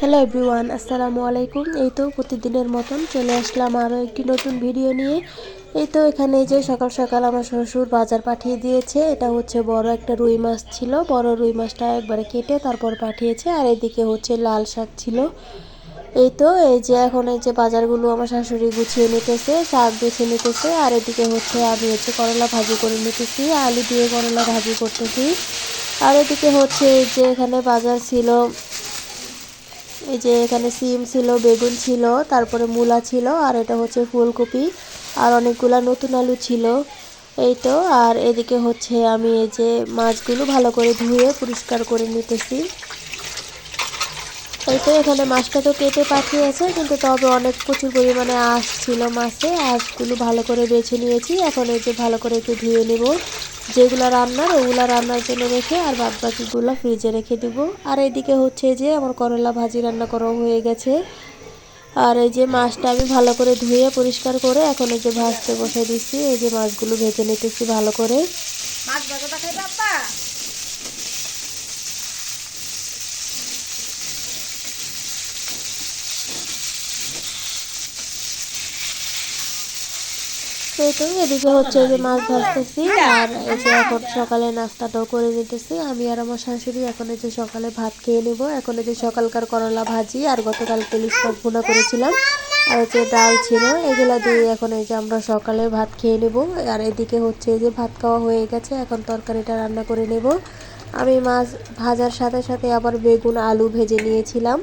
Hello everyone আসসালামু আলাইকুম এই তো প্রতিদিনের মতন চলে আসলাম আরও একটি নতুন ভিডিও নিয়ে। এই তো এখানে যে সকাল সকাল আমার শ্বশুর বাজার পাঠিয়ে দিয়েছে, এটা হচ্ছে বড় একটা রুই মাছ ছিল। বড় রুই মাছটা একবারে কেটে তারপর পাঠিয়েছে, আর এদিকে হচ্ছে লাল শাক ছিল। এই তো এই যে এখন এই যে বাজারগুলো আমার শাশুড়ি গুছিয়ে নিতেছে, শাক গুছিয়ে নিতেছে, আর এদিকে হচ্ছে আমি হচ্ছে করলা ভাজি করে নিতেছি, আলু দিয়ে করলা ভাজি করতেছি। আর এদিকে হচ্ছে এই যে এখানে বাজার ছিল এই যে এখানে সিম ছিল, বেগুন ছিল, তারপরে মূলা ছিল, আর এটা হচ্ছে ফুলকপি, আর অনেকগুলা নতুন আলু ছিল। এই তো, আর এদিকে হচ্ছে আমি এই যে মাছগুলো ভালো করে ধুয়ে পরিষ্কার করে নিতেছি। এই তো, এখানে মাছটা তো কেটে পাঠিয়েছে, কিন্তু তবে অনেক প্রচুর পরিমাণে আঁশ ছিল মাছে। আঁশগুলো ভালো করে বেছে নিয়েছি, এখন এই যে ভালো করে একটু ধুয়ে নিব। যেগুলো রান্নার, ওগুলো রান্নার জন্য রেখে আর বাদ বাকিগুলো ফ্রিজে রেখে দিব। আর এদিকে হচ্ছে যে আমার করলা ভাজি রান্না করা হয়ে গেছে। আর এই যে মাছটা আমি ভালো করে ধুয়ে পরিষ্কার করে এখন এই যে ভাজতে বসে দিচ্ছি, এই যে মাছগুলো ভেজে নিতেছি ভালো করে। মাছ ভাজাটা এই তো এদিকে হচ্ছে যে মাছ ভাজতেছি আর এই যে এখন সকালে নাস্তাটাও করে নিতেছি আমি আর আমার শাশুড়ি এখন এই যে সকালে ভাত খেয়ে নেব। এখন এই যে সকালকার করলা ভাজি আর গতকাল মাছ ভুনা করেছিলাম। আর এই যে ডাল ছিল এগুলা দিয়ে এখন এই যে আমরা সকালে ভাত খেয়ে নেব। আর এদিকে হচ্ছে এই যে ভাত খাওয়া হয়ে গেছে এখন তরকারিটা রান্না করে নেব। আমি মাছ ভাজার সাথে সাথে আবার বেগুন আলু ভেজে নিয়েছিলাম।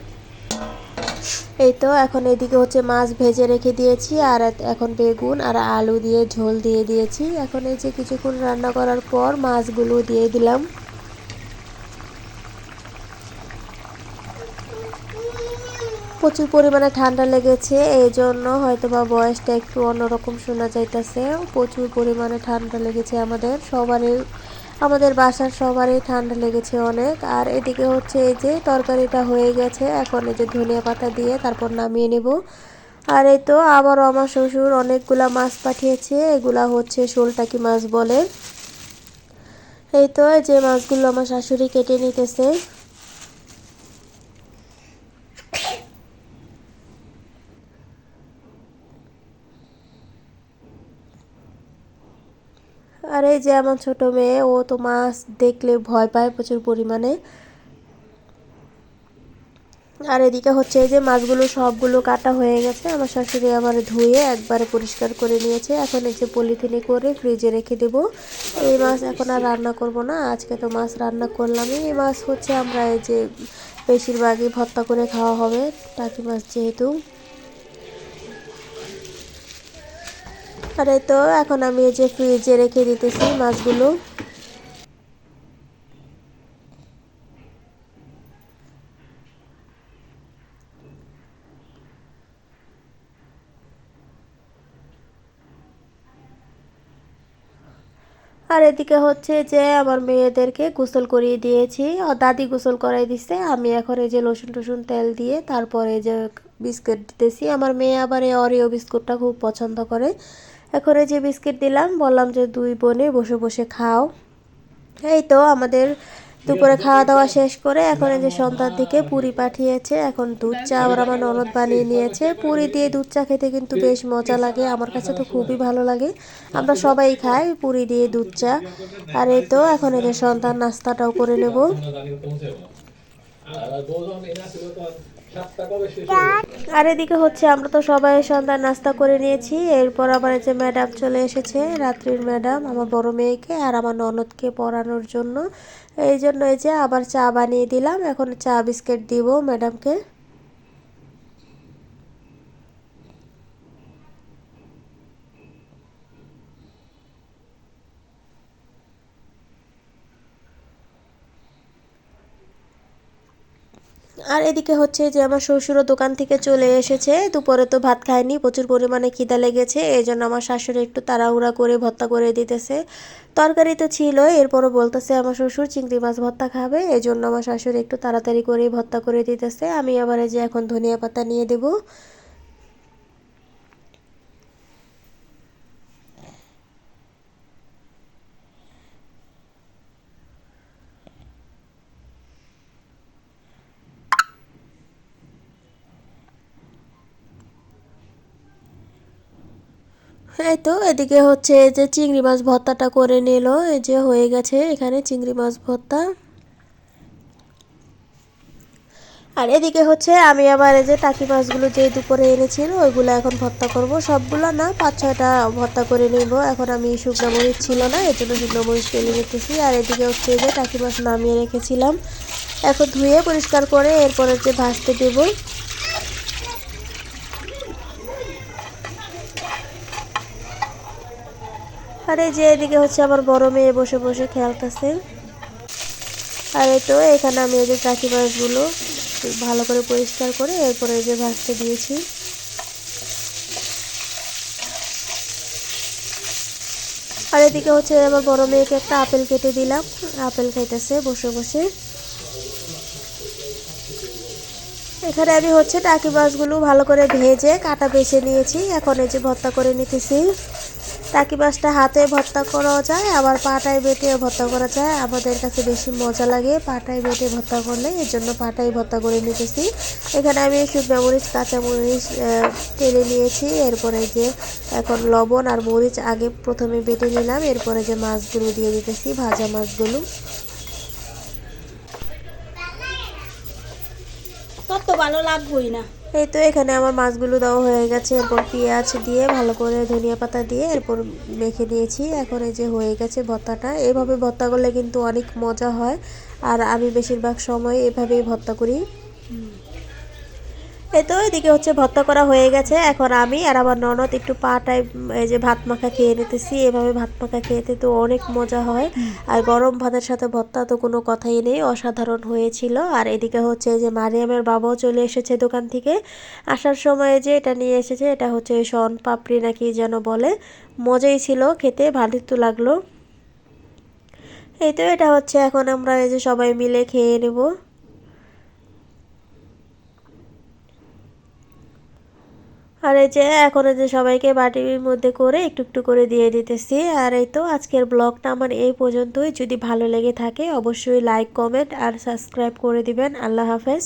এই তো, এখন এদিকে হচ্ছে মাছ ভেজে রেখে দিয়েছি, আর এখন বেগুন আর আলু দিয়ে ঝোল দিয়ে দিয়েছি। এখন এই যে কিছুক্ষণ রান্না করার পর মাছগুলো দিয়ে দিলাম। প্রচুর পরিমাণে ঠান্ডা লেগেছে, এই জন্য হয়তো বা বয়সটা একটু অন্যরকম শোনা যাইতেছে। প্রচুর পরিমাণে ঠান্ডা লেগেছে আমাদের, সবারই আমাদের বাসার সবারই ঠান্ডা লেগেছে অনেক। আর এদিকে হচ্ছে এই যে তরকারিটা হয়ে গেছে। এখন এই যে ধনিয়া পাতা দিয়ে তারপর নামিয়ে নেব। আর এই তো আবার আমার শ্বশুর অনেকগুলা মাছ পাঠিয়েছে। এগুলা হচ্ছে শোলটাকি মাছ বলে। এই তো যে মাছগুলো আমার শাশুড়ি কেটে নিতেছে। আর এই যে আমার ছোট মেয়ে, ও তো মাছ দেখলে ভয় পায় প্রচুর পরিমাণে। আর এদিকে হচ্ছে এই যে মাছগুলো সবগুলো কাটা হয়ে গেছে। আমার শাশুড়ি আবার ধুয়ে একবারে পরিষ্কার করে নিয়েছে। এখন এই যে পলিথিনে করে ফ্রিজে রেখে দেব। এই মাছ এখন আর রান্না করব না। আজকে তো মাছ রান্না করলামই এই মাছ হচ্ছে আমরা এই যে বেশিরভাগই ভর্তা করে খাওয়া হবে। টাকি মাছ যেহেতু আর এই তো, এখন আমি এই যে ফ্রিজে রেখে দিতেছি মাছগুলো। আর এদিকে হচ্ছে যে আমার মেয়েদেরকে গোসল করিয়ে দিয়েছি, ও দাদি গোসল করাই দিছে, আমি এখন এই যে রসুন টসুন তেল দিয়ে তারপরে যে বিস্কুট দিতেছি। আমার মেয়ে আবার এই অরিও বিস্কুটটা খুব পছন্দ করে। এখন এই যে বিস্কিট দিলাম, বললাম যে দুই বোনে বসে বসে খাও। এই তো আমাদের দুপুরে খাওয়া দাওয়া শেষ করে এখন এই যে সন্ধ্যার দিকে পুরি পাঠিয়েছে, এখন দুধ চা আবার আমার ননদ বানিয়ে নিয়েছে। পুরি দিয়ে দুধ চা খেতে কিন্তু বেশ মজা লাগে, আমার কাছে তো খুবই ভালো লাগে। আমরা সবাই খাই পুরি দিয়ে দুধ চা। আর এই তো এখন এই যে সন্ধ্যার নাস্তাটাও করে নেব। আর এদিকে হচ্ছে, আমরা তো সবাই সন্ধ্যায় নাস্তা করে নিয়েছি। এরপর আবার যে ম্যাডাম চলে এসেছে, রাত্রির ম্যাডাম, আমার বড় মেয়েকে আর আমার ননদকে পড়ানোর জন্য। এই জন্য এই যে আবার চা বানিয়ে দিলাম, এখন চা বিস্কিট দিব ম্যাডামকে। আর এদিকে হচ্ছে যে আমার শ্বশুরও দোকান থেকে চলে এসেছে। দুপুরে তো ভাত খায়নি, প্রচুর পরিমাণে খিদা লেগেছে এই জন্য আমার শাশুড়ি একটু তাড়াহুড়া করে ভর্তা করে দিতেছে। তরকারি তো ছিল এরপরও বলতেছে আমার শ্বশুর চিংড়ি মাছ ভর্তা খাবে এই জন্য আমার শাশুড়ি একটু তাড়াতাড়ি করে ভর্তা করে দিতেছে। আমি আবার যে এখন ধনিয়া পাতা নিয়ে দেবো এই তো, এদিকে হচ্ছে যে চিংড়ি মাছ ভর্তাটা করে নিল, এই যে হয়ে গেছে এখানে চিংড়ি মাছ ভর্তা। আর এদিকে হচ্ছে আমি আবার এই যে টাকি মাছগুলো যে দুপুরে এনেছিল, ওইগুলো এখন ভর্তা করব। সবগুলো না, পাঁচ ছয়টা ভর্তা করে নেব। এখন আমি শুকনো মরিচ ছিল না, এর জন্য শুকনো মরিচ পেলে নিতেছি। আর এদিকে হচ্ছে যে টাকি মাছ নামিয়ে রেখেছিলাম। এখন ধুয়ে পরিষ্কার করে এরপরে যে ভাজতে দেবো। আর এই যে এদিকে হচ্ছে আমার বড় মেয়ে বসে বসে খেলতেছে। আর এই তো, এখানে আমি এই যে চাকি মাছগুলো ভালো করে পরিষ্কার করে এরপরে এই যে ভাজতে দিয়েছি। আর এদিকে হচ্ছে আমার বড় মেয়েকে একটা আপেল কেটে দিলাম। আপেল খাইতেছে বসে বসে। এখানে আমি হচ্ছে টাকি মাছগুলো ভালো করে ভেজে কাটা বেছে নিয়েছি। এখন এই যে ভর্তা করে নিতেছি। টাকি মাছটা হাতে ভর্তা করাও যায়, আবার পাটায় বেটে ভর্তা করা যায়। আমাদের কাছে বেশি মজা লাগে পাটায় বেটে ভর্তা করলে, এর জন্য পাটায় ভর্তা করে নিতেছি। এখানে আমি শুকনো মরিচ কাঁচা মরিচ টেনে নিয়েছি। এরপরে যে এখন লবণ আর মরিচ আগে প্রথমে বেটে নিলাম। এরপরে যে মাছগুলো দিয়ে দিতেছি, ভাজা মাছগুলো। তোর তো ভালো লাগবেই না। এই তো এখানে আমার মাছগুলো দেওয়া হয়ে গেছে, এরপর পেঁয়াজ দিয়ে ভালো করে ধনিয়া পাতা দিয়ে এরপর মেখে নিয়েছি। এখন এই যে হয়ে গেছে ভর্তাটা। এভাবে ভর্তা করলে কিন্তু অনেক মজা হয়। আর আমি বেশিরভাগ সময় এভাবেই ভর্তা করি। এই তো এদিকে হচ্ছে ভর্তা করা হয়ে গেছে। এখন আমি আর আমার ননদ একটু পা পাটায় এই যে ভাত মাখা খেয়ে নিতেছি। এভাবে ভাত মাখা খেতে তো অনেক মজা হয়। আর গরম ভাতের সাথে ভর্তা তো কোনো কথাই নেই অসাধারণ হয়েছিল। আর এদিকে হচ্ছে যে মারিয়ামের বাবাও চলে এসেছে দোকান থেকে। আসার সময় যে এটা নিয়ে এসেছে এটা হচ্ছে শন পাপড়ি নাকি যেন বলে। মজাই ছিল খেতে ভালোই তো লাগল। এই তো এটা হচ্ছে এখন আমরা এই যে সবাই মিলে খেয়ে নেব। আর এই যে এখন যে সবাইকে বাটির মধ্যে করে একটু একটু করে দিয়ে দিতেছি। আর এই তো আজকের ব্লগটা আমার এই পর্যন্তই। যদি ভালো লেগে থাকে, অবশ্যই লাইক কমেন্ট আর সাবস্ক্রাইব করে দিবেন। আল্লাহ হাফেজ।